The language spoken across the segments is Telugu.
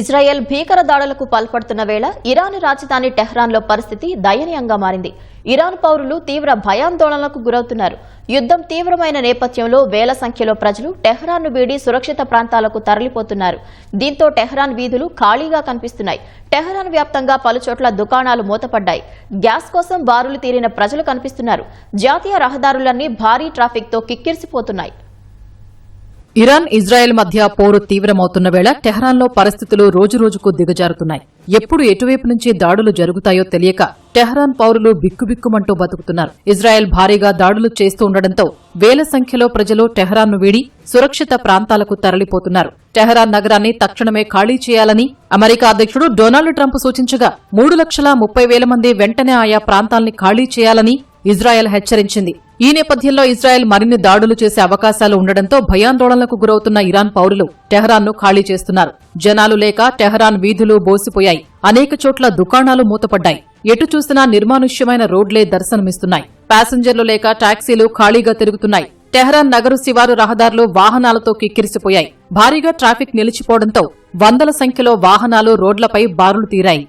ఇజ్రాయెల్ భీకర దాడులకు పాల్పడుతున్న వేళ ఇరాన్ రాజధాని టెహ్రాన్లో పరిస్థితి దయనీయంగా మారింది. ఇరాన్ పౌరులు తీవ్ర భయాందోళనలకు గురవుతున్నారు. యుద్ధం తీవ్రమైన నేపథ్యంలో వేల సంఖ్యలో ప్రజలు టెహ్రాన్ను వీడి సురక్షిత ప్రాంతాలకు తరలిపోతున్నారు. దీంతో టెహ్రాన్ వీధులు ఖాళీగా కనిపిస్తున్నాయి. టెహ్రాన్ వ్యాప్తంగా పలుచోట్ల దుకాణాలు మూతపడ్డాయి. గ్యాస్ కోసం బారులు తీరిన ప్రజలు కనిపిస్తున్నారు. జాతీయ రహదారులన్నీ భారీ ట్రాఫిక్తో కిక్కిరిసిపోతున్నాయి. ఇరాన్ ఇజ్రాయెల్ మధ్య పోరు తీవ్రమవుతున్న వేళ టెహ్రాన్లో పరిస్థితులు రోజురోజుకు దిగజారుతున్నాయి. ఎప్పుడు ఎటువైపు నుంచి దాడులు జరుగుతాయో తెలియక టెహ్రాన్ పౌరులు బిక్కుబిక్కుమంటూ బతుకుతున్నారు. ఇజ్రాయెల్ భారీగా దాడులు చేస్తూ ఉండడంతో వేల సంఖ్యలో ప్రజలు టెహ్రాన్ను వీడి సురక్షిత ప్రాంతాలకు తరలిపోతున్నారు. టెహరాన్ నగరాన్ని తక్షణమే ఖాళీ చేయాలని అమెరికా అధ్యక్షుడు డొనాల్డ్ ట్రంప్ సూచించగా మూడు లక్షల ముప్పై వేల మంది వెంటనే ఆయా ప్రాంతాల్ని ఖాళీ చేయాలని ఇజ్రాయెల్ హెచ్చరించింది. ఈ నేపథ్యంలో ఇజ్రాయెల్ మరిన్ని దాడులు చేసే అవకాశాలు ఉండడంతో భయాందోళనలకు గురవుతున్న ఇరాన్ పౌరులు టెహరాన్ను ఖాళీ చేస్తున్నారు. జనాలు లేక టెహరాన్ వీధులు బోసిపోయాయి. అనేక చోట్ల దుకాణాలు మూతపడ్డాయి. ఎటు చూసినా నిర్మానుష్యమైన రోడ్లే దర్శనమిస్తున్నాయి. ప్యాసింజర్లు లేక టాక్సీలు ఖాళీగా తిరుగుతున్నాయి. టెహరాన్ నగరు శివారు రహదారులు వాహనాలతో కిక్కిరిసిపోయాయి. భారీగా ట్రాఫిక్ నిలిచిపోవడంతో వందల సంఖ్యలో వాహనాలు రోడ్లపై బారులు తీరాయి.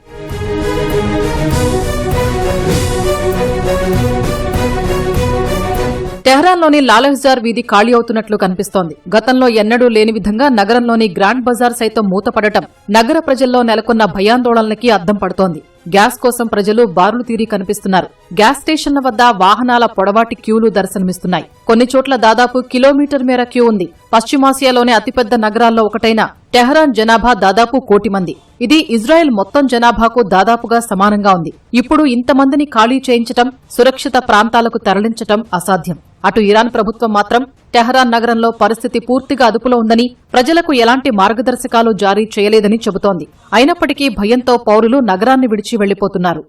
టెహ్రాన్లోని లాలహజార్ వీధి ఖాళీ అవుతున్నట్లు కనిపిస్తోంది. గతంలో ఎన్నడూ లేని విధంగా నగరంలోని గ్రాండ్ బజార్ సైతం మూతపడటం నగర ప్రజల్లో నెలకొన్న భయాందోళనలకి అద్దం పడుతోంది. గ్యాస్ కోసం ప్రజలు బారులు తీరి కనిపిస్తున్నారు. గ్యాస్ స్టేషన్ల వద్ద వాహనాల పొడవాటి క్యూలు దర్శనమిస్తున్నాయి. కొన్ని చోట్ల దాదాపు కిలోమీటర్ మేర క్యూ ఉంది. పశ్చిమాసియాలోని అతిపెద్ద నగరాల్లో ఒకటైన టెహరాన్ జనాభా దాదాపు కోటి మంది. ఇది ఇజ్రాయెల్ మొత్తం జనాభాకు దాదాపుగా సమానంగా ఉంది. ఇప్పుడు ఇంతమందిని ఖాళీ చేయించటం సురక్షిత ప్రాంతాలకు తరలించటం అసాధ్యం. అటు ఇరాన్ ప్రభుత్వం మాత్రం టెహరాన్ నగరంలో పరిస్థితి పూర్తిగా అదుపులో ఉందని ప్రజలకు ఎలాంటి మార్గదర్శకాలు జారీ చేయలేదని చెబుతోంది. అయినప్పటికీ భయంతో పౌరులు నగరాన్ని విడిచి వెళ్ళిపోతున్నారు